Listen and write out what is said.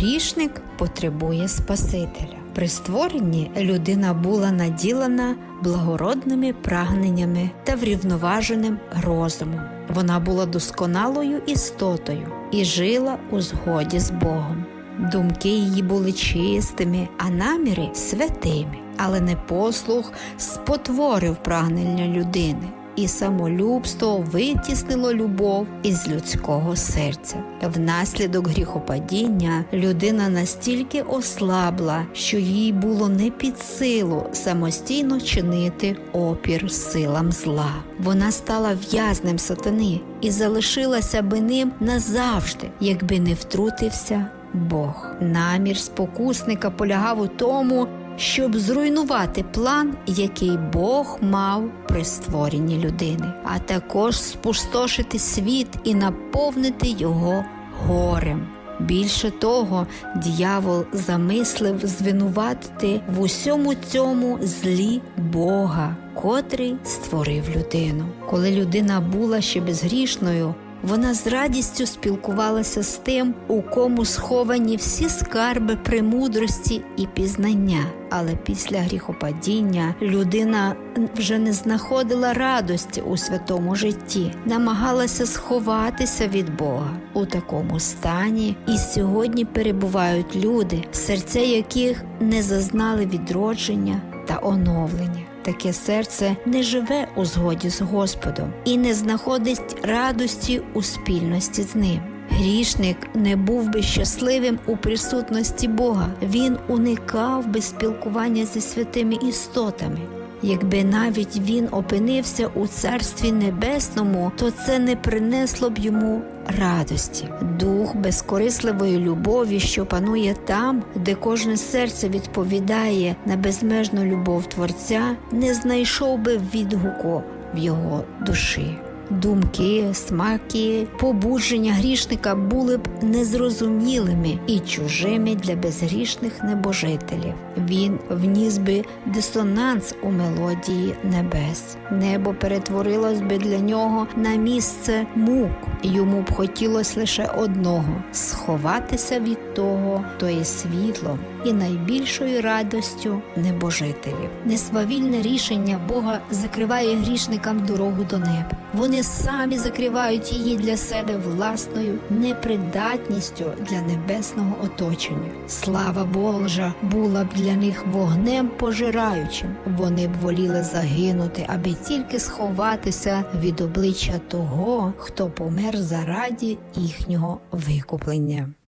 Грішник потребує Спасителя. При створенні людина була наділена благородними прагненнями та врівноваженим розумом. Вона була досконалою істотою і жила у згоді з Богом. Думки її були чистими, а наміри святими, але непослух спотворив прагнення людини, і самолюбство витіснило любов із людського серця. Внаслідок гріхопадіння людина настільки ослабла, що їй було не під силу самостійно чинити опір силам зла. Вона стала в'язнем сатани і залишилася би ним назавжди, якби не втрутився Бог. Намір спокусника полягав у тому, щоб зруйнувати план, який Бог мав при створенні людини, а також спустошити світ і наповнити його горем. Більше того, дьявол замислив звинуватити в усьому цьому злі Бога, котрий створив людину. Коли людина була ще безгрішною, вона з радістю спілкувалася з тим, у кому сховані всі скарби премудрості і пізнання. Але після гріхопадіння людина вже не знаходила радості у святому житті, намагалася сховатися від Бога. У такому стані і сьогодні перебувають люди, серця яких не зазнали відродження та оновлення. Таке серце не живе у згоді з Господом і не знаходить радості у спільності з ним. Грішник не був би щасливим у присутності Бога. Він уникав би спілкування зі святими істотами. Якби навіть він опинився у царстві небесному, то це не принесло б йому радості. Дух безкорисливої любові, що панує там, де кожне серце відповідає на безмежну любов Творця, не знайшов би відгуку в його душі. Думки, смаки, побудження грішника були б незрозумілими і чужими для безгрішних небожителів. Він вніс би дисонанс у мелодії небес. Небо перетворилось би для нього на місце мук. Йому б хотілося лише одного сховатися від того, хто є світлом і найбільшою радостю небожителів. Несвавільне рішення Бога закриває грішникам дорогу до неба. Вони самі закривають її для себе власною непридатністю для небесного оточення. Слава Божа була б для них вогнем пожираючим. Вони б воліли загинути, аби тільки сховатися від обличчя того, хто помер зараді їхнього викуплення.